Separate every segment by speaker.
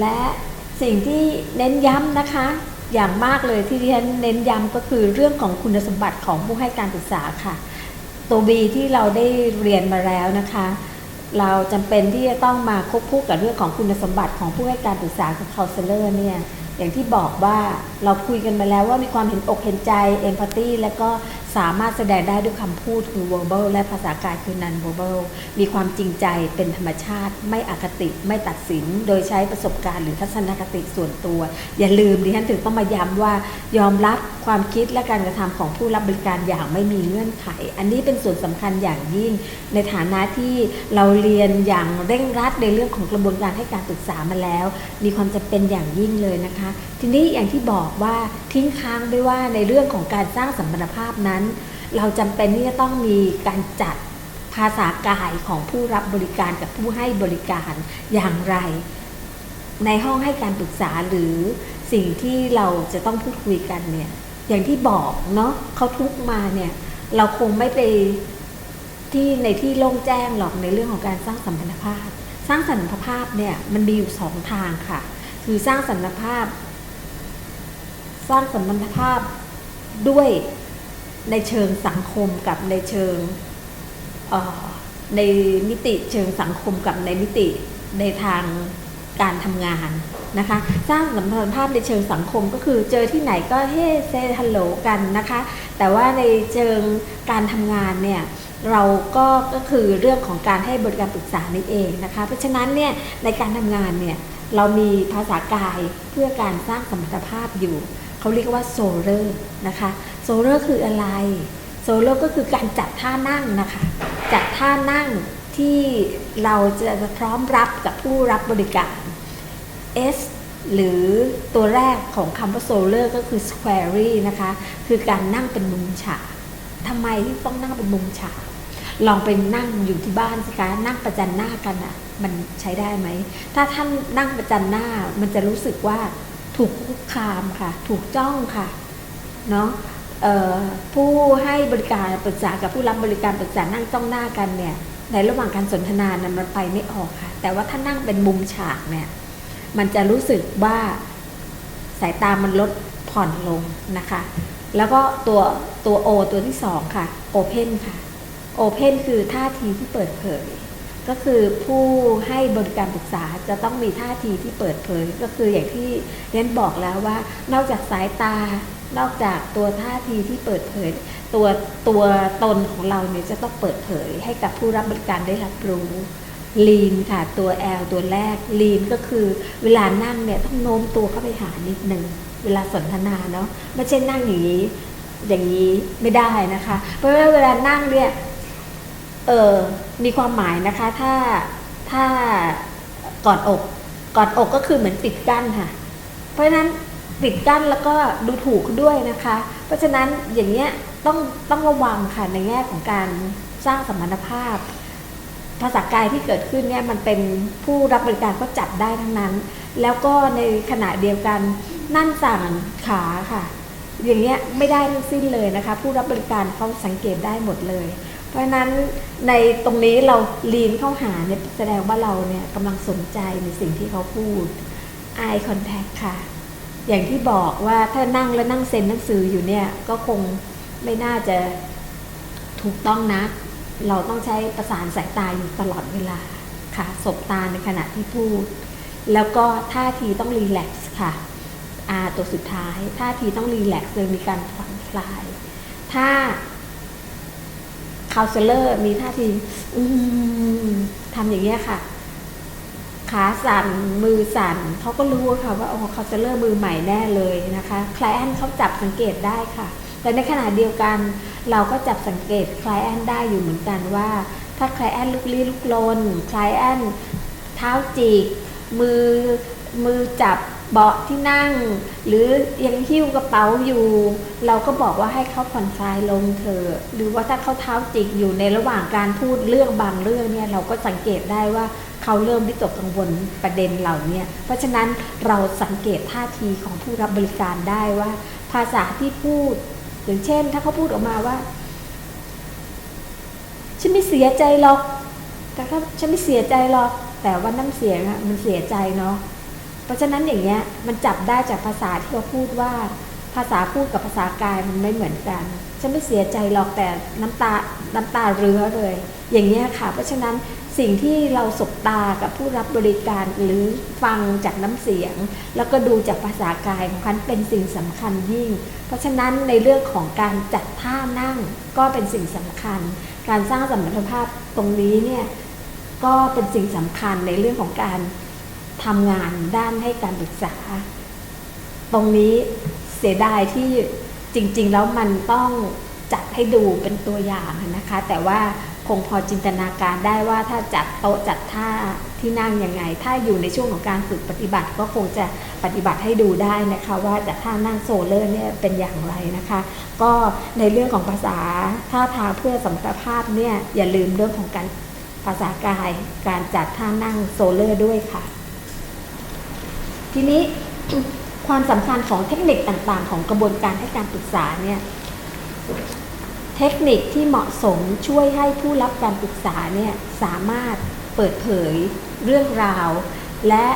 Speaker 1: และสิ่งที่เน้นย้ำนะคะ อย่างมากเลยที่ที่ฉันเน้นย้ำก็คือเรื่องของคุณสมบัติของผู้ให้การศึกษาค่ะ ตัว B ที่เราได้เรียนมาแล้วนะคะ เราจำเป็นที่จะต้องมาควบคู่กับเรื่องของคุณสมบัติของผู้ให้การศึกษาคือ counselor เนี่ย อย่างที่บอกว่าเราคุยกันมาแล้วว่ามีความเห็นอกเห็นใจ empathy และก็สามารถแสดงได้ด้วยคำพูดคือ verbal และภาษากายคือ non verbal มีความจริงใจเป็นธรรมชาติ ไม่อคติไม่ตัดสิน โดยใช้ประสบการณ์หรือทัศนคติส่วนตัว อย่าลืมดิฉันถึงต้องมาย้ำว่ายอมรับความคิดและการกระทำของผู้รับบริการอย่างไม่มีเงื่อนไข อันนี้เป็นส่วนสำคัญอย่างยิ่ง ในฐานะที่เราเรียนอย่างเร่งรัดในเรื่องของกระบวนการให้การปรึกษามาแล้ว มีความจำเป็นอย่างยิ่งเลยนะคะทีนี้อย่างที่บอกว่าทิ้งค้างไปว่าในเรื่องของการสร้างสัมพันธภาพนั้น เราจำเป็นที่จะต้องมีการจัดภาษากายของผู้รับบริการกับผู้ให้บริการอย่างไร ในห้องให้การปรึกษาหรือสิ่งที่เราจะต้องพูดคุยกันเนี่ยอย่างที่บอกเนาะเขาทุกมาเนี่ยเราคงไม่ไปที่ในที่โล่งแจ้งหรอกในเรื่องของการสร้างสัมพันธภาพ สร้างสัมพันธภาพเนี่ยมันมีอยู่สองทางค่ะ คือสร้างสัมพันธภาพ สร้างสัมพันธภาพด้วยในเชิงสังคมกับในเชิงในมิติเชิงสังคมกับในมิติในทางการทำงานนะคะ สร้างสัมพันธภาพในเชิงสังคมก็คือเจอที่ไหนก็เฮ้เซฮัลโหลกันนะคะ แต่ว่าในเชิงการทำงานเนี่ย เราก็ก็คือเรื่องของการให้บริการปรึกษานี่เองนะคะ เพราะฉะนั้นเนี่ยในการทำงานเนี่ยเรามีภาษากายเพื่อการสร้างสมรรถภาพอยู่ เขาเรียกว่าโซเลอร์นะคะโซเลอร์คืออะไรโซเลอร์ก็คือการจัดท่านั่งนะคะจัดท่านั่งที่เราจะพร้อมรับกับผู้รับบริการ S หรือตัวแรกของคำว่าโซเลอร์ก็คือ squarey นะคะ คือการนั่งเป็นมุมฉาก ทำไมที่ต้องนั่งเป็นมุมฉากลองไปนั่งอยู่ที่บ้านสิคะนั่งประจันหน้ากันอะ่ะ มันใช้ได้ไหม ถ้าท่านนั่งประจันหน้ามันจะรู้สึกว่าถูกคุกคามค่ะ ถูกจ้องค่ะเนาะผู้ให้บริการปรึกษากับผู้รับบริการปรึกษานั่งจ้องหน้ากันเนี่ย ในระหว่างการสนทนานะมันไปไม่ออกค่ะ แต่ว่าถ้านั่งเป็นมุมฉากเนี่ย มันจะรู้สึกว่าสายตามันลดผ่อนลงนะคะ แล้วก็ตัวตัว O ตัวที่สองค่ะ Open ค่ะ Open คือท่าทีที่เปิดเผย ก็คือผู้ให้บริการปรึกษาจะต้องมีท่าทีที่เปิดเผย ก็คืออย่างที่เรนบอกแล้วว่า นอกจากสายตา นอกจากตัวท่าทีที่เปิดเผย ตัวตัวตนของเราเนี่ยจะต้องเปิดเผย ให้กับผู้รับบริการได้รับรู้ลีนค่ะตัว L ตัวแรกลีนก็คือเวลานั่งเนี่ยต้องโน้มตัวเข้าไปหานิดนึง เวลาสนทนาเนาะไม่ใช่นั่งอย่างนี้อย่างนี้ไม่ได้นะคะ เพราะว่าเวลานั่งเนี่ยเออมีความหมายนะคะ ถ้าถ้ากอดอกกอดอกก็คือเหมือนปิดกั้นค่ะ เพราะฉะนั้นปิดกั้นแล้วก็ดูถูกด้วยนะคะ เพราะฉะนั้นอย่างเงี้ยต้องต้องระวังค่ะในแง่ของการสร้างสมรรถภาพ ภาษากายที่เกิดขึ้นเนี่ยมันเป็นผู้รับบริการก็จับได้ทั้งนั้น แล้วก็ในขณะเดียวกันนั่นสั่งขาค่ะ อย่างเงี้ยไม่ได้ทั้งสิ้นเลยนะคะ ผู้รับบริการเขาสังเกตได้หมดเลย เพราะฉะนั้นในตรงนี้เราลีนเข้าหาเนี่ยแสดงว่าเราเนี่ยกำลังสนใจในสิ่งที่เขาพูด eye contact ค่ะ อย่างที่บอกว่าถ้านั่งแล้วนั่งเซ็นหนังสืออยู่เนี่ยก็คงไม่น่าจะถูกต้องนะ เราต้องใช้ประสานสายตาอยู่ตลอดเวลาค่ะสบตาในขณะที่พูด แล้วก็ท่าทีต้องรีแลกซ์ค่ะอาตัวสุดท้าย ท่าทีต้องรีแลกซ์เลยมีการผ่อนคลาย ถ้าคา u เซเลอร์มีท่าทีอืทำอย่างเงี้ยค่ะขาสั่นมือสั่นเขาก็รู้ค่ะว่าโอ้คา u เซเลอร์มือใหม่แน่เลยนะคะแคลนเขาจับสังเกตได้ค่ะ แต่ในขณะเดียวกัน เราก็จับสังเกตคลายแอนได้อยู่เหมือนกันว่า ถ้าคลายแอนลุกลี้ลุกลนคลายแอนเท้าจิก มือมือจับเบาะที่นั่ง หรือยังหิ้วกระเป๋าอยู่ เราก็บอกว่าให้เขาผ่อนคลายลงเถอะหรือว่าถ้าเขาเท้าจิกอยู่ในระหว่างการพูดเรื่องบางเรื่องเนี่ยเราก็สังเกตได้ว่าเขาเริ่มวิตกกังวลประเด็นเหล่านี้เพราะฉะนั้นเราสังเกตท่าทีของผู้รับบริการได้ว่า ภาษาที่พูด อย่างเช่น ถ้าเขาพูดออกมาว่า ฉันไม่เสียใจหรอก แต่ถ้าฉันไม่เสียใจหรอก แต่ว่าน้ำเสียงอะมันเสียใจเนาะ เพราะฉะนั้นอย่างเงี้ย มันจับได้จากภาษาที่เราพูดว่า ภาษาพูดกับภาษากายมันไม่เหมือนกัน ฉันไม่เสียใจหรอกแต่น้ำตาน้ำตาเรือเลย อย่างเงี้ยค่ะ เพราะฉะนั้น สิ่งที่เราสบตากับผู้รับบริการหรือฟังจากน้ำเสียง แล้วก็ดูจากภาษากายของคันเป็นสิ่งสำคัญยิ่ง เพราะฉะนั้นในเรื่องของการจัดท่านั่งก็เป็นสิ่งสำคัญ การสร้างสมรรถภาพตรงนี้เนี่ยก็เป็นสิ่งสำคัญในเรื่องของการทำงานด้านให้การศึกษา ตรงนี้เสียดายที่จริง ๆ แล้วมันต้องจัดให้ดูเป็นตัวอย่างนะคะ แต่ว่า คงพอจินตนาการได้ว่าถ้าจัดโต๊ะจัดท่าที่นั่งยังไง ถ้าอยู่ในช่วงของการฝึกปฏิบัติ ก็คงจะปฏิบัติให้ดูได้นะคะ ว่าจัดท่านั่งโซเลอร์เนี่ยเป็นอย่างไรนะคะ ก็ในเรื่องของภาษาท่าทางเพื่อสมรรถภาพเนี่ยอย่าลืมเรื่องของการภาษากาย การจัดท่านั่งโซเลอร์ด้วยค่ะ ทีนี้ความสำคัญของเทคนิคต่างๆ ของกระบวนการให้การปรึกษาเนี่ย เทคนิคที่เหมาะสมช่วยให้ผู้รับการปรึกษาเนี่ยสามารถเปิดเผยเรื่องราว และ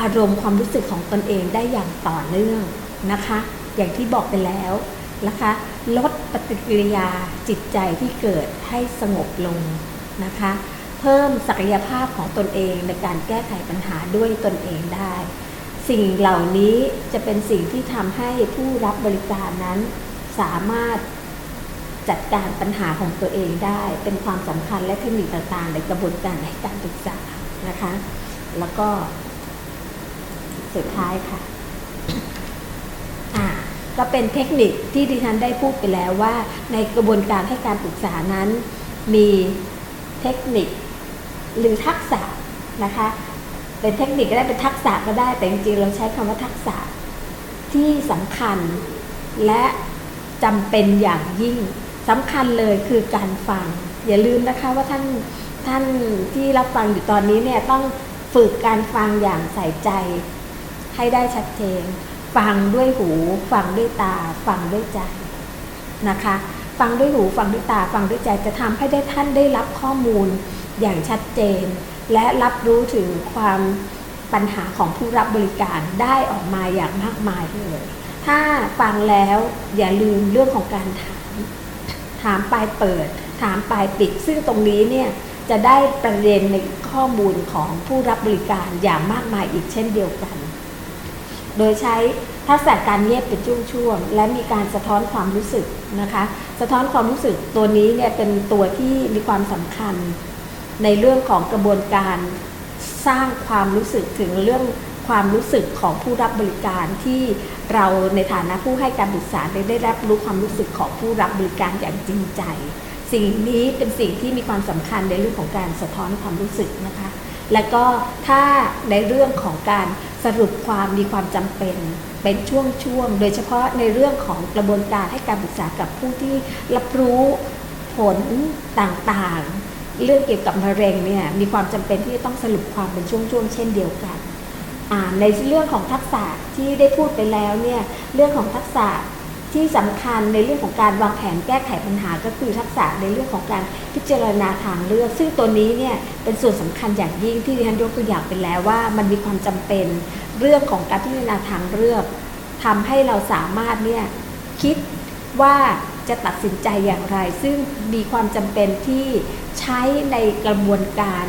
Speaker 1: อารมณ์ความรู้สึกของตนเองได้อย่างต่อเนื่องนะคะ อย่างที่บอกไปแล้วนะคะ ลดปฏิกิริยาจิตใจที่เกิดให้สงบลงนะคะ เพิ่มศักยภาพของตนเองในการแก้ไขปัญหาด้วยตนเองได้ สิ่งเหล่านี้จะเป็นสิ่งที่ทำให้ผู้รับบริการนั้นสามารถ จัดการปัญหาของตัวเองได้ เป็นความสำคัญและเทคนิคต่างๆ ในกระบวนการให้การปรึกษานะคะ แล้วก็สุดท้ายค่ะอ่าก็เป็นเทคนิคที่ดิฉันได้พูดไปแล้วว่าในกระบวนการให้การปรึกษานั้น มีเทคนิคหรือทักษะนะคะ เป็นเทคนิคก็ได้เป็นทักษะก็ได้แต่จริงๆเราใช้คำว่าทักษะที่สำคัญและจำเป็นอย่างยิ่ง สำคัญเลยคือการฟัง อย่าลืมนะคะว่าท่านท่านที่รับฟังอยู่ตอนนี้เนี่ยต้องฝึกการฟังอย่างใส่ใจ ให้ได้ชัดเจนฟังด้วยหู ฟังด้วยตา ฟังด้วยใจนะคะ ฟังด้วยหูฟังด้วยตา ฟังด้วยใจจะทำให้ได้ท่านได้รับข้อมูลอย่างชัดเจน และรับรู้ถึงความปัญหาของผู้รับบริการได้ออกมาอย่างมากมายเลย ถ้าฟังแล้วอย่าลืมเรื่องของการถาม ถามปลายเปิด ถามปลายปิด ซึ่งตรงนี้เนี่ยจะได้ประเด็นในข้อมูลของผู้รับบริการอย่างมากมายอีกเช่นเดียวกัน โดยใช้ทักษะการเงียบเป็นช่วงๆและมีการสะท้อนความรู้สึกนะคะ สะท้อนความรู้สึกตัวนี้เนี่ยเป็นตัวที่มีความสำคัญในเรื่องของกระบวนการสร้างความรู้สึกถึงเรื่อง ความรู้สึกของผู้รับบริการที่เราในฐานะผู้ให้การปรึกษาได้รับรู้ความรู้สึกของผู้รับบริการอย่างจริงใจ สิ่งนี้เป็นสิ่งที่มีความสำคัญในเรื่องของการสะท้อนความรู้สึกนะคะ และก็ถ้าในเรื่องของการสรุปความมีความจำเป็นเป็นช่วงๆ โดยเฉพาะในเรื่องของกระบวนการให้การปรึกษากับผู้ที่รับรู้ผลต่างๆ เรื่องเกี่ยวกับมะเร็งเนี่ยมีความจำเป็นที่จะต้องสรุปความเป็นช่วงๆ เช่นเดียวกัน ในเรื่องของทักษะที่ได้พูดไปแล้วเนี่ยเรื่องของทักษะที่สำคัญในเรื่องของการวางแผนแก้ไขปัญหา ก็คือทักษะในเรื่องของการพิจารณาทางเลือก ซึ่งตัวนี้เนี่ยเป็นส่วนสำคัญอย่างยิ่งที่ดิฉันยกตัวอย่างไปแล้วว่า มันมีความจำเป็นเรื่องของการพิจารณาทางเลือกทำให้เราสามารถเนี่ยคิดว่าจะตัดสินใจอย่างไร ซึ่งมีความจำเป็นที่ใช้ในกระบวนการ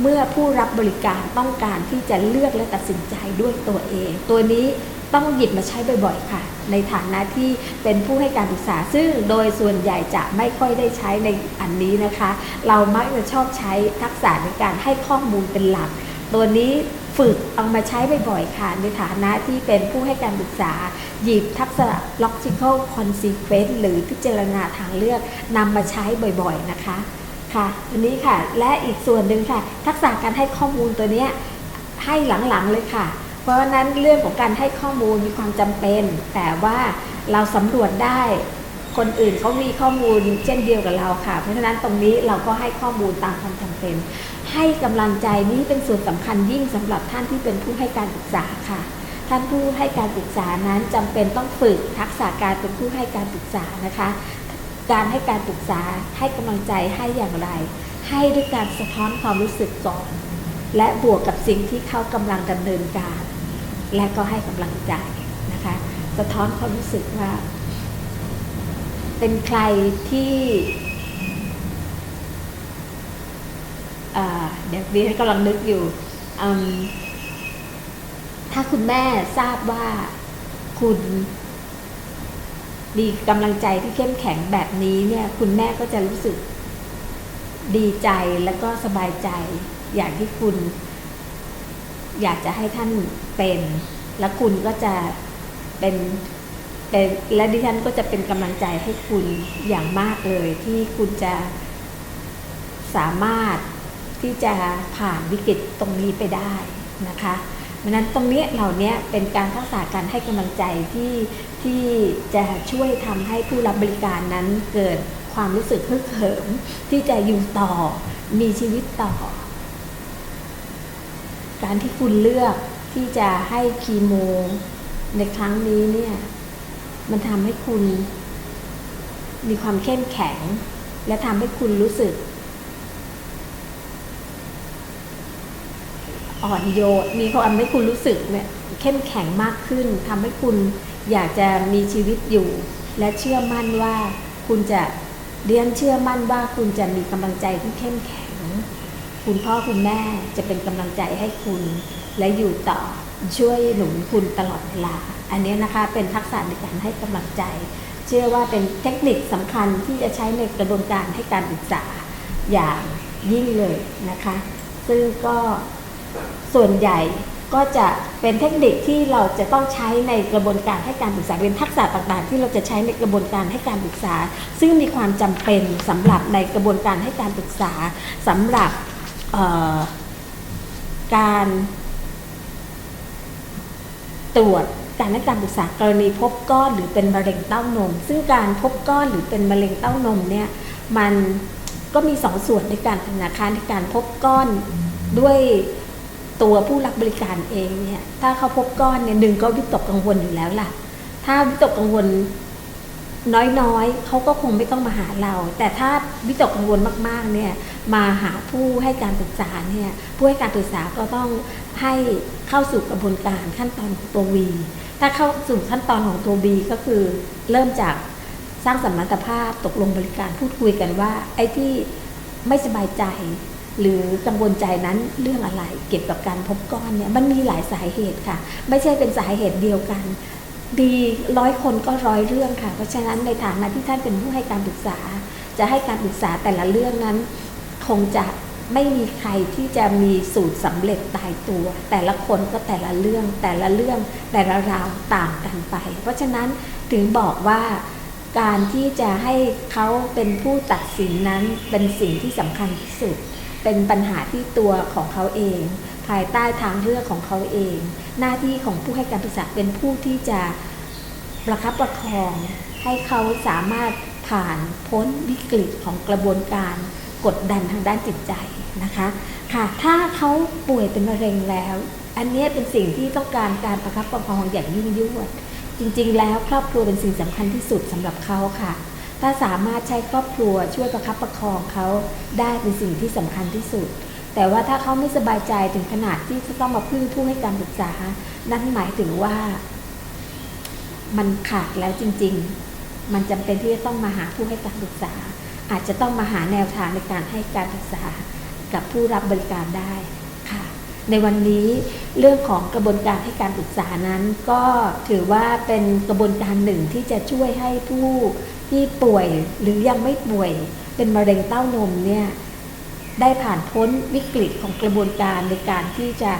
Speaker 1: เมื่อผู้รับบริการต้องการที่จะเลือกและตัดสินใจด้วยตัวเอง ตัวนี้ต้องหยิบมาใช้บ่อยๆ ค่ะ ในฐานะที่เป็นผู้ให้การปรึกษา ซึ่งโดยส่วนใหญ่จะไม่ค่อยได้ใช้ในอันนี้นะคะ เรามักจะชอบใช้ทักษะในการให้ข้อมูลเป็นหลัก ตัวนี้ฝึกเอามาใช้บ่อยๆ ค่ะ ในฐานะที่เป็นผู้ให้การปรึกษา หยิบทักษะ logical consequence หรือพิจารณาทางเลือกนำมาใช้บ่อยๆ นะคะ ค่ะอันนี้ค่ะ และอีกส่วนหนึ่งค่ะ ทักษะการให้ข้อมูลตัวนี้ให้หลังๆเลยค่ะ เพราะฉะนั้นเรื่องของการให้ข้อมูลมีความจำเป็น แต่ว่าเราสำรวจได้คนอื่นเขามีข้อมูลเช่นเดียวกับเราค่ะ เพราะฉะนั้นตรงนี้เราก็ให้ข้อมูลตามความจำเป็น ให้กำลังใจนี้เป็นส่วนสำคัญยิ่งสำหรับท่านที่เป็นผู้ให้การศึกษาค่ะ ท่านผู้ให้การศึกษานั้นจำเป็นต้องฝึกทักษะการเป็นผู้ให้การศึกษานะคะ การให้การปรึกษาให้กำลังใจให้อย่างไร ให้ด้วยการสะท้อนความรู้สึกก่อน และบวกกับสิ่งที่เขากำลังดำเนินการ และก็ให้กำลังใจนะคะ สะท้อนความรู้สึกว่า เป็นใครที่เดี๋ยวดิฉันกำลังนึกอยู่ ถ้าคุณแม่ทราบว่าคุณ มีกำลังใจที่เข้มแข็งแบบนี้เนี่ยคุณแม่ก็จะรู้สึกดีใจแล้วก็สบายใจอย่างที่คุณ อยากจะให้ท่านเป็น และคุณก็จะเป็นเป็นและดิฉันก็จะเป็นกำลังใจให้คุณอย่างมากเลย ที่คุณจะสามารถที่จะผ่านวิกฤตตรงนี้ไปได้นะคะ ดังนั้นตรงนี้เหล่านี้เป็นการทักษะการให้กำลังใจที่ที่จะช่วยทำให้ผู้รับบริการนั้นเกิดความรู้สึกฮึกเหิมที่จะอยู่ต่อมีชีวิตต่อ การที่คุณเลือกที่จะให้คีโมในครั้งนี้เนี่ย มันทำให้คุณมีความเข้มแข็ง และทำให้คุณรู้สึก อ่อนโยนมีความทำให้คุณรู้สึกเนี่ยเข้มแข็งมากขึ้นทำให้คุณอยากจะมีชีวิตอยู่ และเชื่อมั่นว่าคุณจะเรียนเชื่อมั่นว่าคุณจะมีกำลังใจที่เข้มแข็ง คุณพ่อคุณแม่จะเป็นกำลังใจให้คุณ และอยู่ต่อช่วยหนุนคุณตลอดเวลา อันนี้นะคะเป็นทักษะในการให้กำลังใจ เชื่อว่าเป็นเทคนิคสำคัญที่จะใช้ในกระบวนการให้การศึกษาอย่างยิ่งเลยนะคะ ซึ่งก็ ส่วนใหญ่ก็จะเป็นเทคนิคที่เราจะต้องใช้ในกระบวนการให้การศึกษาเป็นทักษะต่างๆ ที่เราจะใช้ในกระบวนการให้การศึกษา ซึ่งมีความจำเป็นสำหรับในกระบวนการให้การศึกษาสำหรับการตรวจการให้การศึกษากรณีพบก้อนหรือเป็นมะเร็งเต้านม ซึ่งการพบก้อนหรือเป็นมะเร็งเต้านมเนี่ยมันก็มีสองส่วนในการธนาคารในการพบก้อนด้วย ตัวผู้รับบริการเองเนี่ย ถ้าเขาพบก้อนเนี่ยหนึ่งก็วิตกกังวลอยู่แล้วล่ะ ถ้าวิตกกังวลน้อยๆ เขาก็คงไม่ต้องมาหาเรา แต่ถ้าวิตกกังวลมากๆ เนี่ย มาหาผู้ให้การศึกษาเนี่ย ผู้ให้การศึกษาก็ต้องให้เข้าสู่กระบวนการขั้นตอนของตัววี ถ้าเข้าสู่ขั้นตอนของตัวบีก็คือเริ่มจากสร้างสมพันธภาพตกลงบริการพูดคุยกันว่า ไอ้ที่ไม่สบายใจ หรือกังวลใจนั้นเรื่องอะไรเกี่ยวกับการพบก้อนเนี่ยมันมีหลายสาเหตุค่ะ ไม่ใช่เป็นสาเหตุเดียวกัน ดีร้อยคนก็ร้อยเรื่องค่ะ เพราะฉะนั้นในฐานะที่ท่านเป็นผู้ให้การปรึกษา จะให้การปรึกษาแต่ละเรื่องนั้น คงจะไม่มีใครที่จะมีสูตรสำเร็จตายตัว แต่ละคนก็แต่ละเรื่องแต่ละเรื่องแต่ละราวต่างกันไป เพราะฉะนั้นถึงบอกว่าการที่จะให้เขาเป็นผู้ตัดสินนั้นเป็นสิ่งที่สำคัญที่สุด เป็นปัญหาที่ตัวของเขาเอง ภายใต้ทางเลือกของเขาเอง หน้าที่ของผู้ให้การปรึกษาเป็นผู้ที่จะประคับประคอง ให้เขาสามารถผ่านพ้นวิกฤตของกระบวนการกดดันทางด้านจิตใจนะคะค่ะถ้าเขาป่วยเป็นมะเร็งแล้ว อันนี้เป็นสิ่งที่ต้องการการประคับประคองอย่างยิ่งยวด จริง ๆ แล้วครอบครัวเป็นสิ่งสำคัญที่สุดสำหรับเขาค่ะ ถ้าสามารถใช้ครอบครัวช่วยประคับประคองเขาได้เป็นสิ่งที่สำคัญที่สุด แต่ว่าถ้าเขาไม่สบายใจถึงขนาดที่จะต้องมาพึ่งผู้ให้การปรึกษา นั่นหมายถึงว่า มันขาดแล้วจริง ๆ มันจำเป็นที่จะต้องมาหาผู้ให้การปรึกษา อาจจะต้องมาหาแนวทางในการให้การปรึกษากับผู้รับบริการได้ค่ะ ในวันนี้เรื่องของกระบวนการให้การปรึกษานั้น ก็ถือว่าเป็นกระบวนการหนึ่งที่จะช่วยให้ผู้ ที่ป่วยหรือยังไม่ป่วยเป็นมะเร็งเต้านมเนี่ยได้ผ่านพ้นวิกฤตของกระบวนการในการที่จะ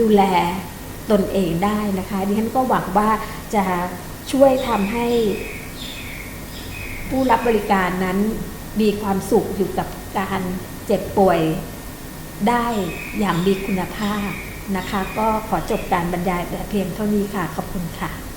Speaker 1: ดูแลตนเองได้นะคะดิฉันก็หวังว่าจะช่วยทำให้ ผู้รับบริการนั้นมีความสุขอยู่กับการเจ็บป่วยได้อย่างมีคุณภาพนะคะ ก็ขอจบการบรรยายแต่เพียงเท่านี้ค่ะ ขอบคุณค่ะ